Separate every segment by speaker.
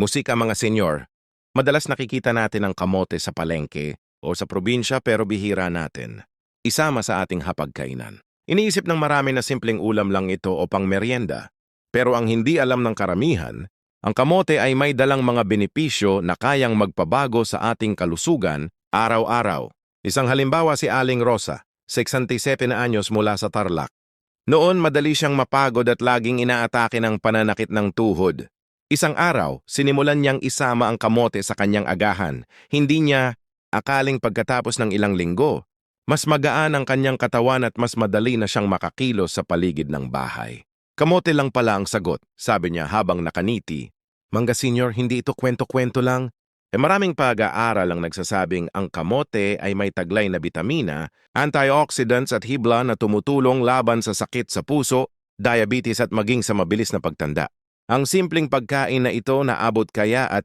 Speaker 1: Musika mga senyor, madalas nakikita natin ang kamote sa palengke o sa probinsya pero bihira natin. Isama sa ating hapagkainan. Iniisip ng marami na simpleng ulam lang ito o pang merienda. Pero ang hindi alam ng karamihan, ang kamote ay may dalang mga benepisyo na kayang magpabago sa ating kalusugan araw-araw. Isang halimbawa si Aling Rosa, 67 na anyos mula sa Tarlac. Noon madali siyang mapagod at laging inaatake ng pananakit ng tuhod. Isang araw, sinimulan niyang isama ang kamote sa kanyang agahan. Hindi niya akaling pagkatapos ng ilang linggo, mas magaan ang kanyang katawan at mas madali na siyang makakilos sa paligid ng bahay. Kamote lang pala ang sagot, sabi niya habang nakaniti. Mangga Senior, hindi ito kwento-kwento lang. E maraming pag-aaral ang nagsasabing ang kamote ay may taglay na bitamina, antioxidants at hibla na tumutulong laban sa sakit sa puso, diabetes at maging sa mabilis na pagtanda. Ang simpleng pagkain na ito na abot kaya at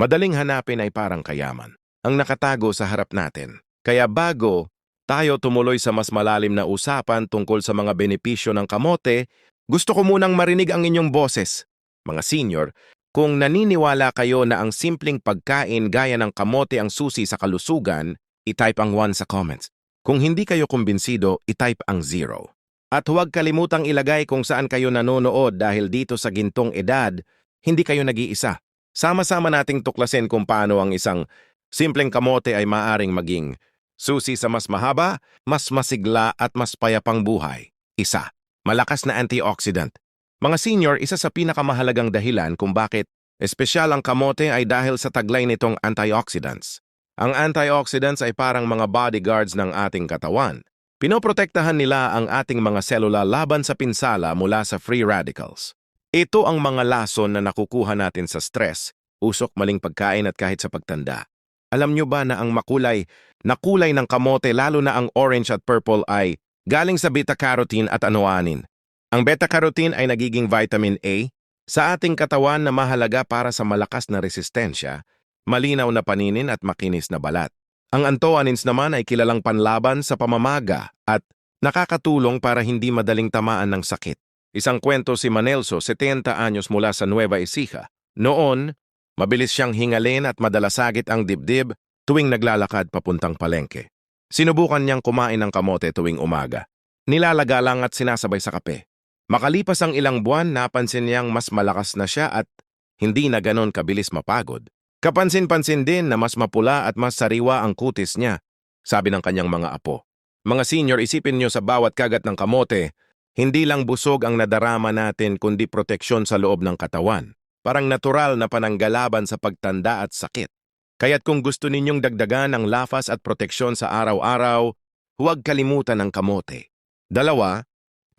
Speaker 1: madaling hanapin ay parang kayaman. Ang nakatago sa harap natin. Kaya bago tayo tumuloy sa mas malalim na usapan tungkol sa mga benepisyo ng kamote, gusto ko munang marinig ang inyong boses. Mga senior, kung naniniwala kayo na ang simpleng pagkain gaya ng kamote ang susi sa kalusugan, itype ang 1 sa comments. Kung hindi kayo kumbinsido, itype ang 0. At huwag kalimutang ilagay kung saan kayo nanonood dahil dito sa gintong edad, hindi kayo nag-iisa. Sama-sama nating tuklasin kung paano ang isang simpleng kamote ay maaring maging susi sa mas mahaba, mas masigla at mas payapang buhay. Isa, malakas na antioxidant. Mga senior, isa sa pinakamahalagang dahilan kung bakit espesyal ang kamote ay dahil sa taglay nitong antioxidants. Ang antioxidants ay parang mga bodyguards ng ating katawan. Pinoprotektahan nila ang ating mga selula laban sa pinsala mula sa free radicals. Ito ang mga lason na nakukuha natin sa stress, usok maling pagkain at kahit sa pagtanda. Alam nyo ba na ang makulay na kulay ng kamote lalo na ang orange at purple ay galing sa beta-carotene at anoanin? Ang beta-carotene ay nagiging vitamin A sa ating katawan na mahalaga para sa malakas na resistensya, malinaw na paninin at makinis na balat. Ang antoanins naman ay kilalang panlaban sa pamamaga at nakakatulong para hindi madaling tamaan ng sakit. Isang kwento si Manelso, 70 anyos mula sa Nueva Ecija. Noon, mabilis siyang hingalin at madalasagit ang dibdib tuwing naglalakad papuntang palengke. Sinubukan niyang kumain ng kamote tuwing umaga. Nilalaga lang at sinasabay sa kape. Makalipas ang ilang buwan, napansin niyang mas malakas na siya at hindi na ganon kabilis mapagod. Kapansin-pansin din na mas mapula at mas sariwa ang kutis niya, sabi ng kanyang mga apo. Mga senior, isipin niyo sa bawat kagat ng kamote, hindi lang busog ang nadarama natin kundi proteksyon sa loob ng katawan. Parang natural na pananggalaban sa pagtanda at sakit. Kaya't kung gusto ninyong dagdagan ang lafas at proteksyon sa araw-araw, huwag kalimutan ang kamote. Dalawa,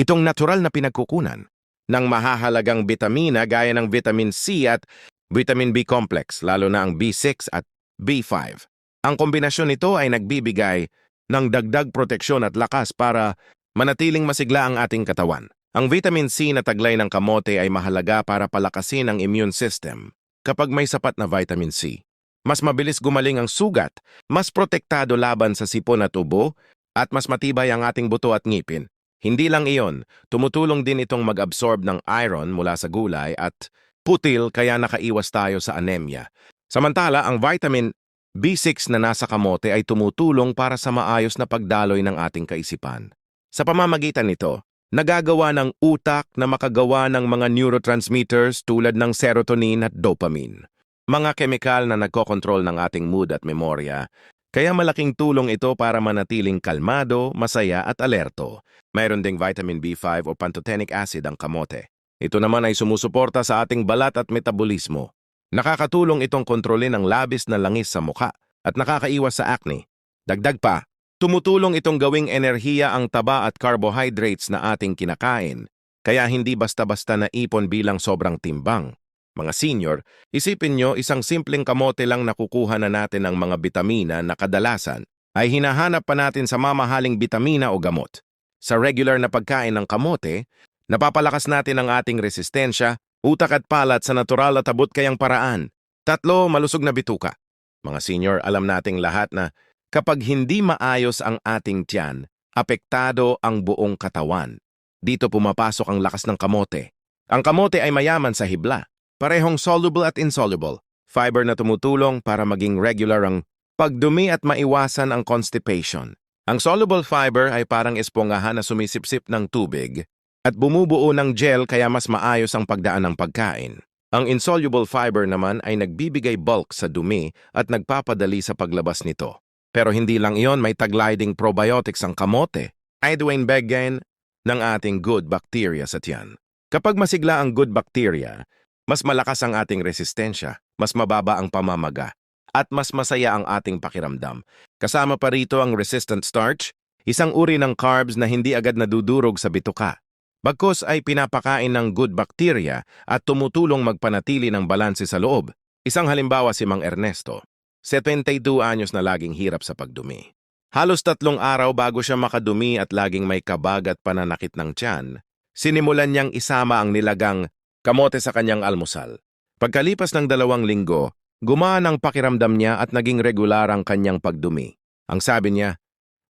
Speaker 1: Itong natural na pinagkukunan ng mahahalagang bitamina gaya ng vitamin C at vitamin B complex, lalo na ang B6 at B5. Ang kombinasyon nito ay nagbibigay ng dagdag proteksyon at lakas para manatiling masigla ang ating katawan. Ang vitamin C na taglay ng kamote ay mahalaga para palakasin ang immune system kapag may sapat na vitamin C. Mas mabilis gumaling ang sugat, mas protektado laban sa sipon at ubo, at mas matibay ang ating buto at ngipin. Hindi lang iyon, tumutulong din itong mag-absorb ng iron mula sa gulay at putil kaya nakaiwas tayo sa anemia. Samantala, ang vitamin B6 na nasa kamote ay tumutulong para sa maayos na pagdaloy ng ating kaisipan. Sa pamamagitan nito, nagagawa ng utak na makagawa ng mga neurotransmitters tulad ng serotonin at dopamine. Mga kemikal na nagkokontrol ng ating mood at memorya kaya malaking tulong ito para manatiling kalmado, masaya at alerto. Mayroon ding vitamin B5 o pantothenic acid ang kamote. Ito naman ay sumusuporta sa ating balat at metabolismo. Nakakatulong itong kontrolin ang labis na langis sa mukha at nakakaiwas sa acne. Dagdag pa, tumutulong itong gawing enerhiya ang taba at carbohydrates na ating kinakain, kaya hindi basta-basta na ipon bilang sobrang timbang. Mga senior, isipin nyo isang simpleng kamote lang nakukuha na natin ang mga bitamina na kadalasan ay hinahanap pa natin sa mamahaling bitamina o gamot. Sa regular na pagkain ng kamote, napapalakas natin ang ating resistensya, utak at palat sa natural at abot kayang paraan. Tatlo, malusog na bituka. Mga senior, alam nating lahat na kapag hindi maayos ang ating tiyan, apektado ang buong katawan. Dito pumapasok ang lakas ng kamote. Ang kamote ay mayaman sa hibla, parehong soluble at insoluble. Fiber na tumutulong para maging regular ang pagdumi at maiwasan ang constipation. Ang soluble fiber ay parang espongahan na sumisipsip ng tubig at bumubuo ng gel kaya mas maayos ang pagdaan ng pagkain. Ang insoluble fiber naman ay nagbibigay bulk sa dumi at nagpapadali sa paglabas nito. Pero hindi lang iyon, may taglay ding probiotics ang kamote. Dwayne Beggen ng ating good bacteria sa tiyan. Kapag masigla ang good bacteria, mas malakas ang ating resistensya, mas mababa ang pamamaga, at mas masaya ang ating pakiramdam. Kasama pa rito ang resistant starch, isang uri ng carbs na hindi agad nadudurog sa bituka. Bagkos ay pinapakain ng good bacteria at tumutulong magpanatili ng balanse sa loob. Isang halimbawa si Mang Ernesto. 72 anyos na laging hirap sa pagdumi. Halos tatlong araw bago siya makadumi at laging may kabag at pananakit ng tiyan, sinimulan niyang isama ang nilagang kamote sa kanyang almusal. Pagkalipas ng dalawang linggo, gumaan ang pakiramdam niya at naging regular ang kanyang pagdumi. Ang sabi niya,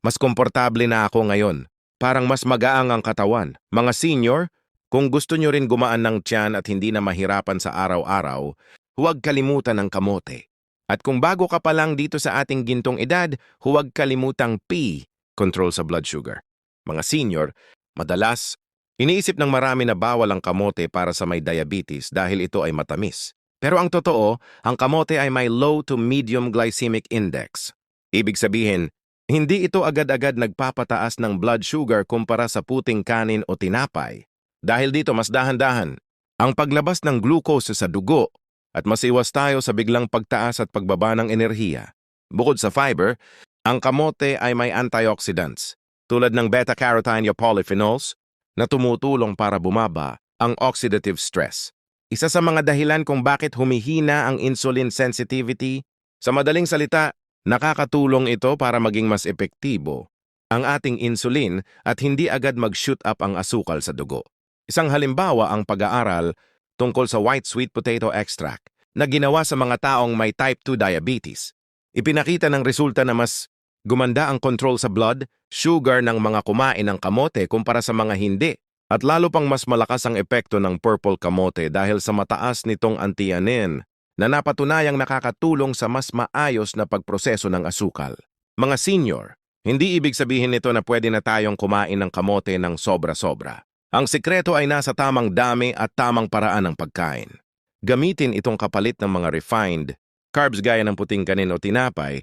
Speaker 1: mas komportable na ako ngayon. Parang mas magaang ang katawan. Mga senior, kung gusto nyo rin gumaan ng tiyan at hindi na mahirapan sa araw-araw, huwag kalimutan ng kamote. At kung bago ka pa lang dito sa ating gintong edad, huwag kalimutang P, control sa blood sugar. Mga senior, madalas, iniisip ng marami na bawal ang kamote para sa may diabetes dahil ito ay matamis. Pero ang totoo, ang kamote ay may low to medium glycemic index. Ibig sabihin, hindi ito agad-agad nagpapataas ng blood sugar kumpara sa puting kanin o tinapay. Dahil dito mas dahan-dahan, ang paglabas ng glucose sa dugo at masiwas tayo sa biglang pagtaas at pagbaba ng enerhiya. Bukod sa fiber, ang kamote ay may antioxidants tulad ng beta-carotene o polyphenols na tumutulong para bumaba ang oxidative stress. Isa sa mga dahilan kung bakit humihina ang insulin sensitivity, sa madaling salita, Nakakatulong ito para maging mas epektibo ang ating insulin at hindi agad mag-shoot up ang asukal sa dugo. Isang halimbawa ang pag-aaral tungkol sa white sweet potato extract na ginawa sa mga taong may type 2 diabetes. Ipinakita ng resulta na mas gumanda ang control sa blood, sugar ng mga kumain ng kamote kumpara sa mga hindi. At lalo pang mas malakas ang epekto ng purple kamote dahil sa mataas nitong antianin na napatunayang nakakatulong sa mas maayos na pagproseso ng asukal. Mga senior, hindi ibig sabihin nito na pwede na tayong kumain ng kamote ng sobra-sobra. Ang sikreto ay nasa tamang dami at tamang paraan ng pagkain. Gamitin itong kapalit ng mga refined, carbs gaya ng puting kanin o tinapay,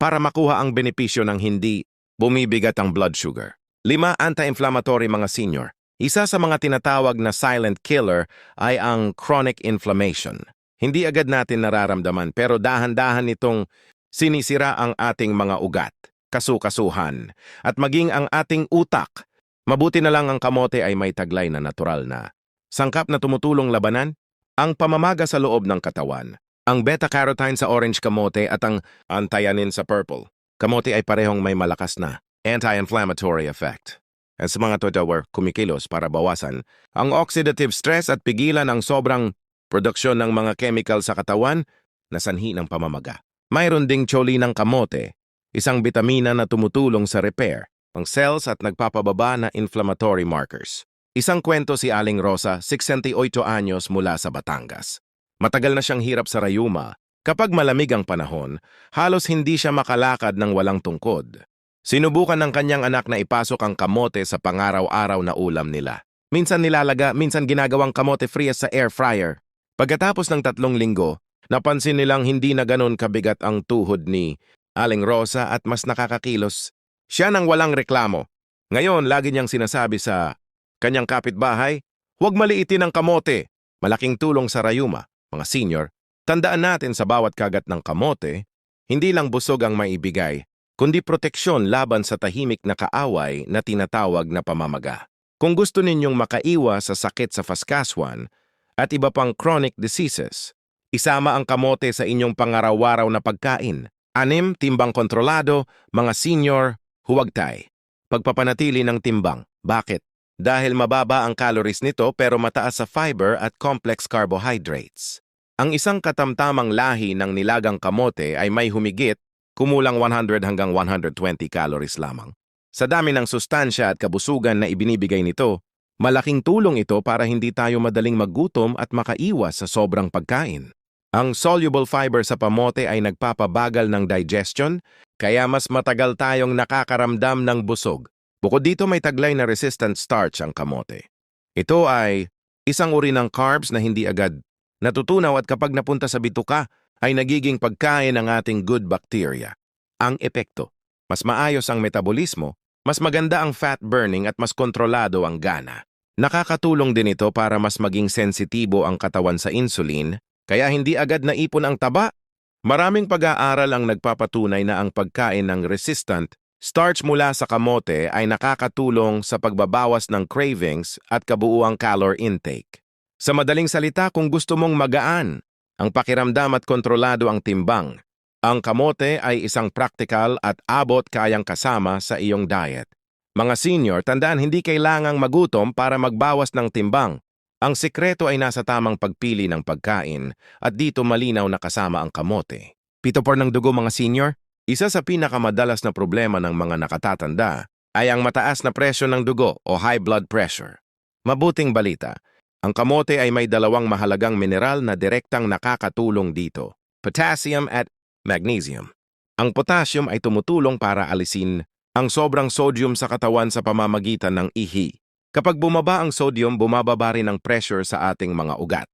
Speaker 1: para makuha ang benepisyo ng hindi bumibigat ang blood sugar. Lima, anti-inflammatory mga senior. Isa sa mga tinatawag na silent killer ay ang chronic inflammation. Hindi agad natin nararamdaman pero dahan-dahan nitong sinisira ang ating mga ugat, kasukasuhan, at maging ang ating utak. Mabuti na lang ang kamote ay may taglay na natural na. Sangkap na tumutulong labanan, ang pamamaga sa loob ng katawan, ang beta-carotene sa orange kamote at ang antianin sa purple. Kamote ay parehong may malakas na anti-inflammatory effect. At sa mga totower kumikilos para bawasan ang oxidative stress at pigilan ang sobrang produksyon ng mga chemical sa katawan na sanhi ng pamamaga. Mayroon ding choli ng kamote, isang bitamina na tumutulong sa repair ng cells at nagpapababa na inflammatory markers. Isang kwento si Aling Rosa, 68 anyos mula sa Batangas. Matagal na siyang hirap sa rayuma. Kapag malamig ang panahon, halos hindi siya makalakad ng walang tungkod. Sinubukan ng kanyang anak na ipasok ang kamote sa pangaraw-araw na ulam nila. Minsan nilalaga, minsan ginagawang kamote free sa air fryer. Pagkatapos ng tatlong linggo, napansin nilang hindi na ganon kabigat ang tuhod ni Aling Rosa at mas nakakakilos. Siya nang walang reklamo. Ngayon, lagi niyang sinasabi sa kanyang kapitbahay, huwag maliitin ang kamote. Malaking tulong sa rayuma, mga senior. Tandaan natin sa bawat kagat ng kamote, hindi lang busog ang maibigay, kundi proteksyon laban sa tahimik na kaaway na tinatawag na pamamaga. Kung gusto ninyong makaiwas sa sakit sa faskaswan, at iba pang chronic diseases. Isama ang kamote sa inyong pangaraw-araw na pagkain. Anim, timbang kontrolado, mga senior, huwagtay. Pagpapanatili ng timbang. Bakit? Dahil mababa ang calories nito pero mataas sa fiber at complex carbohydrates. Ang isang katamtamang lahi ng nilagang kamote ay may humigit, kumulang 100 hanggang 120 calories lamang. Sa dami ng sustansya at kabusugan na ibinibigay nito, Malaking tulong ito para hindi tayo madaling maggutom at makaiwas sa sobrang pagkain. Ang soluble fiber sa kamote ay nagpapabagal ng digestion, kaya mas matagal tayong nakakaramdam ng busog. Bukod dito may taglay na resistant starch ang kamote. Ito ay isang uri ng carbs na hindi agad natutunaw at kapag napunta sa bituka ay nagiging pagkain ng ating good bacteria. Ang epekto, mas maayos ang metabolismo, mas maganda ang fat burning at mas kontrolado ang gana. Nakakatulong din ito para mas maging sensitibo ang katawan sa insulin, kaya hindi agad naipon ang taba. Maraming pag-aaral ang nagpapatunay na ang pagkain ng resistant starch mula sa kamote ay nakakatulong sa pagbabawas ng cravings at kabuuang calor intake. Sa madaling salita, kung gusto mong magaan, ang pakiramdam at kontrolado ang timbang, ang kamote ay isang practical at abot kayang kasama sa iyong diet. Mga senior, tandaan hindi kailangang magutom para magbawas ng timbang. Ang sikreto ay nasa tamang pagpili ng pagkain at dito malinaw na kasama ang kamote. Pitopor ng dugo mga senior, isa sa pinakamadalas na problema ng mga nakatatanda ay ang mataas na presyo ng dugo o high blood pressure. Mabuting balita, ang kamote ay may dalawang mahalagang mineral na direktang nakakatulong dito, potassium at magnesium. Ang potassium ay tumutulong para alisin ang sobrang sodium sa katawan sa pamamagitan ng ihi. Kapag bumaba ang sodium, bumababa rin ang pressure sa ating mga ugat.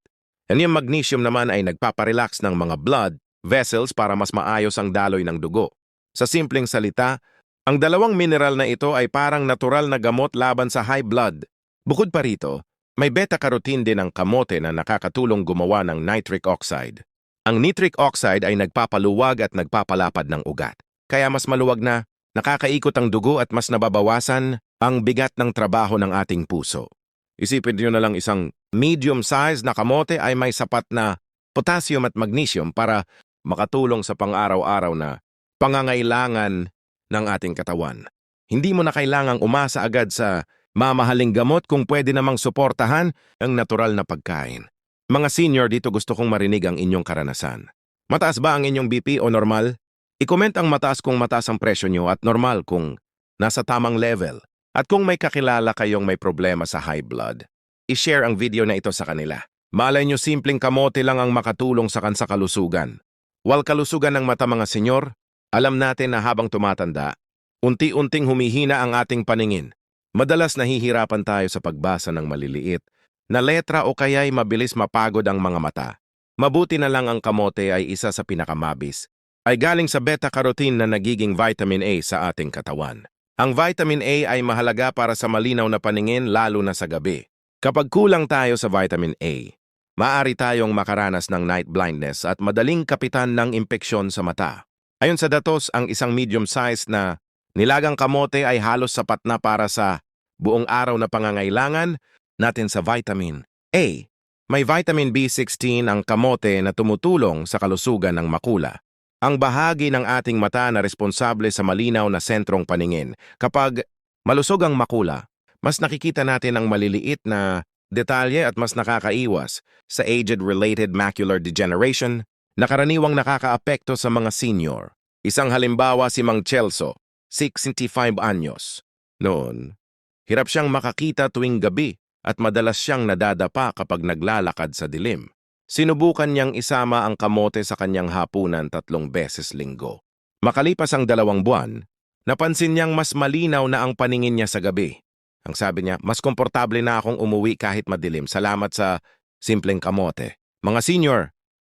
Speaker 1: And yung magnesium naman ay nagpaparelax ng mga blood vessels para mas maayos ang daloy ng dugo. Sa simpleng salita, ang dalawang mineral na ito ay parang natural na gamot laban sa high blood. Bukod pa rito, may beta-carotene din ang kamote na nakakatulong gumawa ng nitric oxide. Ang nitric oxide ay nagpapaluwag at nagpapalapad ng ugat. Kaya mas maluwag na, nakakaikot ang dugo at mas nababawasan ang bigat ng trabaho ng ating puso. Isipin niyo na lang isang medium size na kamote ay may sapat na potassium at magnesium para makatulong sa pang-araw-araw na pangangailangan ng ating katawan. Hindi mo na kailangang umasa agad sa mamahaling gamot kung pwede namang suportahan ang natural na pagkain. Mga senior, dito gusto kong marinig ang inyong karanasan. Mataas ba ang inyong BP o normal? I-comment ang mataas kung mataas ang presyo nyo at normal kung nasa tamang level. At kung may kakilala kayong may problema sa high blood, i-share ang video na ito sa kanila. Malay nyo simpleng kamote lang ang makatulong sa kansa kalusugan. Wal kalusugan ng mata mga senyor, alam natin na habang tumatanda, unti-unting humihina ang ating paningin. Madalas nahihirapan tayo sa pagbasa ng maliliit na letra o kaya'y mabilis mapagod ang mga mata. Mabuti na lang ang kamote ay isa sa pinakamabis. Ay galing sa beta-carotene na nagiging vitamin A sa ating katawan. Ang vitamin A ay mahalaga para sa malinaw na paningin lalo na sa gabi. Kapag kulang tayo sa vitamin A, maaari tayong makaranas ng night blindness at madaling kapitan ng impeksyon sa mata. Ayon sa datos, ang isang medium-sized na nilagang kamote ay halos sapat na para sa buong araw na pangangailangan natin sa vitamin A. May vitamin B16 ang kamote na tumutulong sa kalusugan ng makula. Ang bahagi ng ating mata na responsable sa malinaw na sentrong paningin. Kapag malusog ang makula, mas nakikita natin ang maliliit na detalye at mas nakakaiwas sa aged-related macular degeneration na karaniwang nakakaapekto sa mga senior. Isang halimbawa si Mang Chelso, 65 anyos. Noon, hirap siyang makakita tuwing gabi at madalas siyang nadadapa kapag naglalakad sa dilim. Sinubukan niyang isama ang kamote sa kanyang hapunan tatlong beses linggo. Makalipas ang dalawang buwan, napansin niyang mas malinaw na ang paningin niya sa gabi. Ang sabi niya, mas komportable na akong umuwi kahit madilim. Salamat sa simpleng kamote. Mga senior,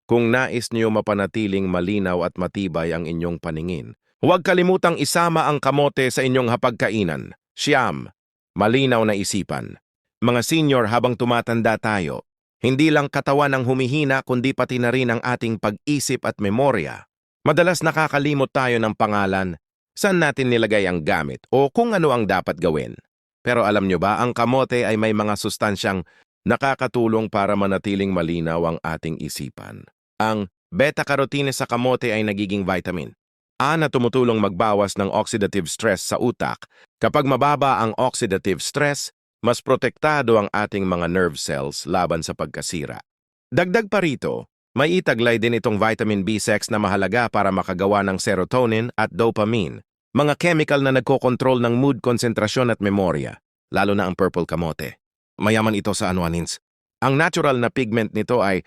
Speaker 1: kung nais niyo mapanatiling malinaw at matibay ang inyong paningin, huwag kalimutang isama ang kamote sa inyong hapagkainan. Siyam, malinaw na isipan. Mga senior habang tumatanda tayo, hindi lang katawan ang humihina kundi pati na rin ang ating pag-isip at memorya. Madalas nakakalimot tayo ng pangalan, saan natin nilagay ang gamit o kung ano ang dapat gawin. Pero alam nyo ba, ang kamote ay may mga sustansyang nakakatulong para manatiling malinaw ang ating isipan. Ang beta-carotene sa kamote ay nagiging vitamin. A na tumutulong magbawas ng oxidative stress sa utak. Kapag mababa ang oxidative stress, mas protektado ang ating mga nerve cells laban sa pagkasira. Dagdag pa rito, may itaglay din itong vitamin B6 na mahalaga para makagawa ng serotonin at dopamine, mga chemical na nagkokontrol ng mood, konsentrasyon at memorya, lalo na ang purple kamote. mayaman ito sa anuanins. Ang natural na pigment nito ay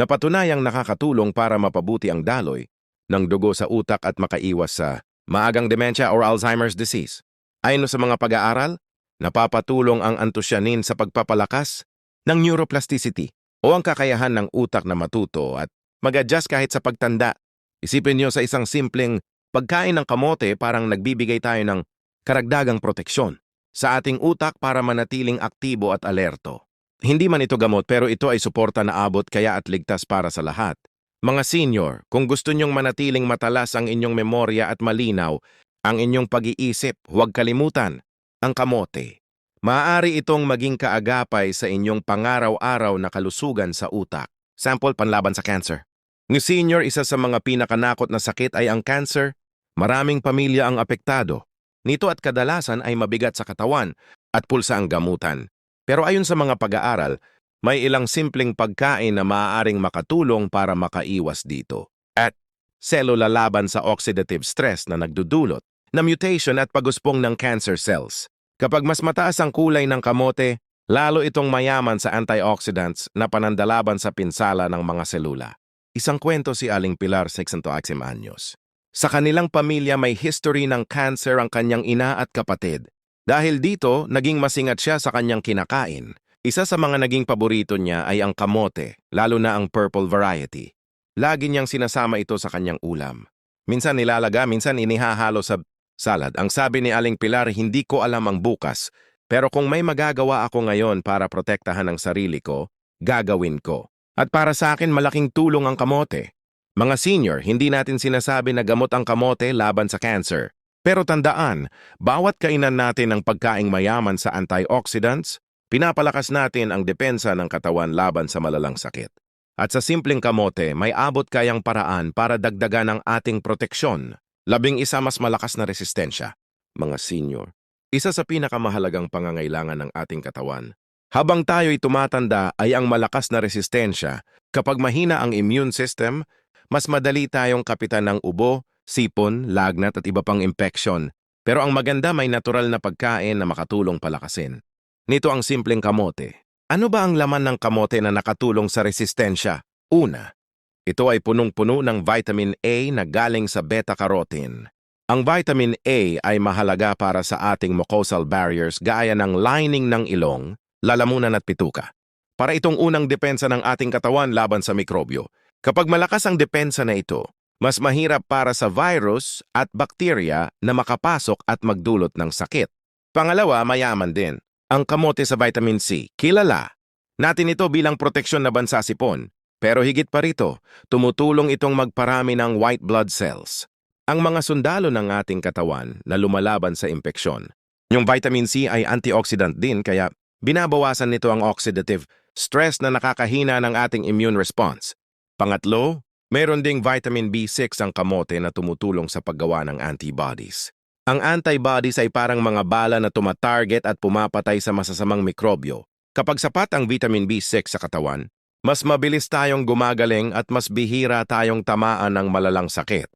Speaker 1: napatunayang nakakatulong para mapabuti ang daloy ng dugo sa utak at makaiwas sa maagang dementia or Alzheimer's disease. Ayon sa mga pag-aaral, napapatulong ang anthocyanin sa pagpapalakas ng neuroplasticity o ang kakayahan ng utak na matuto at mag-adjust kahit sa pagtanda. Isipin niyo sa isang simpleng pagkain ng kamote parang nagbibigay tayo ng karagdagang proteksyon sa ating utak para manatiling aktibo at alerto. Hindi man ito gamot pero ito ay suporta na abot kaya at ligtas para sa lahat. Mga senior, kung gusto nyong manatiling matalas ang inyong memorya at malinaw ang inyong pag-iisip, huwag kalimutan ang kamote. Maaari itong maging kaagapay sa inyong pangaraw-araw na kalusugan sa utak. Sample panlaban sa cancer. Ng senior, isa sa mga pinakanakot na sakit ay ang cancer. Maraming pamilya ang apektado. Nito at kadalasan ay mabigat sa katawan at pulsa ang gamutan. Pero ayon sa mga pag-aaral, may ilang simpleng pagkain na maaaring makatulong para makaiwas dito. At selula laban sa oxidative stress na nagdudulot na mutation at paguspong ng cancer cells. Kapag mas mataas ang kulay ng kamote, lalo itong mayaman sa antioxidants na panandalaban sa pinsala ng mga selula. Isang kwento si Aling Pilar 600 anyos. Sa kanilang pamilya may history ng cancer ang kanyang ina at kapatid. Dahil dito, naging masingat siya sa kanyang kinakain. Isa sa mga naging paborito niya ay ang kamote, lalo na ang purple variety. Lagi niyang sinasama ito sa kanyang ulam. Minsan nilalaga, minsan inihahalo sa salad. Ang sabi ni Aling Pilar, hindi ko alam ang bukas. Pero kung may magagawa ako ngayon para protektahan ang sarili ko, gagawin ko. At para sa akin, malaking tulong ang kamote. Mga senior, hindi natin sinasabi na gamot ang kamote laban sa cancer. Pero tandaan, bawat kainan natin ng pagkaing mayaman sa antioxidants, pinapalakas natin ang depensa ng katawan laban sa malalang sakit. At sa simpleng kamote, may abot kayang paraan para dagdagan ang ating proteksyon. Labing isa mas malakas na resistensya. Mga senior, isa sa pinakamahalagang pangangailangan ng ating katawan. Habang tayo'y tumatanda ay ang malakas na resistensya. Kapag mahina ang immune system, mas madali tayong kapitan ng ubo, sipon, lagnat at iba pang impeksyon. Pero ang maganda may natural na pagkain na makatulong palakasin. Nito ang simpleng kamote. Ano ba ang laman ng kamote na nakatulong sa resistensya? Una, ito ay punong-puno ng vitamin A na galing sa beta-carotene. Ang vitamin A ay mahalaga para sa ating mucosal barriers gaya ng lining ng ilong, lalamunan at pituka. Para itong unang depensa ng ating katawan laban sa mikrobyo. Kapag malakas ang depensa na ito, mas mahirap para sa virus at bakterya na makapasok at magdulot ng sakit. Pangalawa, mayaman din. Ang kamote sa vitamin C, kilala. Natin ito bilang proteksyon na bansa sipon. Pero higit pa rito, tumutulong itong magparami ng white blood cells. Ang mga sundalo ng ating katawan na lumalaban sa impeksyon. Yung vitamin C ay antioxidant din kaya binabawasan nito ang oxidative stress na nakakahina ng ating immune response. Pangatlo, Meron ding vitamin B6 ang kamote na tumutulong sa paggawa ng antibodies. Ang antibodies ay parang mga bala na tumatarget at pumapatay sa masasamang mikrobyo. Kapag sapat ang vitamin B6 sa katawan, mas mabilis tayong gumagaling at mas bihira tayong tamaan ng malalang sakit.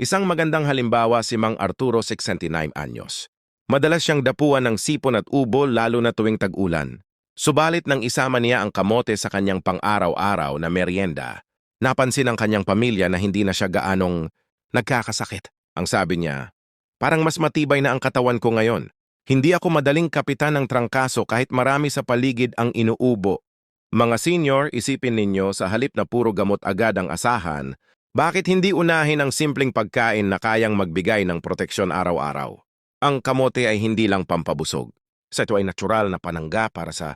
Speaker 1: Isang magandang halimbawa si Mang Arturo 69 anyos. Madalas siyang dapuan ng sipon at ubo lalo na tuwing tag-ulan. Subalit nang isama niya ang kamote sa kanyang pang-araw-araw na merienda, Napansin ng kanyang pamilya na hindi na siya gaanong nagkakasakit. Ang sabi niya, parang mas matibay na ang katawan ko ngayon. Hindi ako madaling kapitan ng trangkaso kahit marami sa paligid ang inuubo. Mga senior, isipin ninyo sa halip na puro gamot agad ang asahan, bakit hindi unahin ang simpleng pagkain na kayang magbigay ng proteksyon araw-araw? Ang kamote ay hindi lang pampabusog. Sa ito ay natural na panangga para sa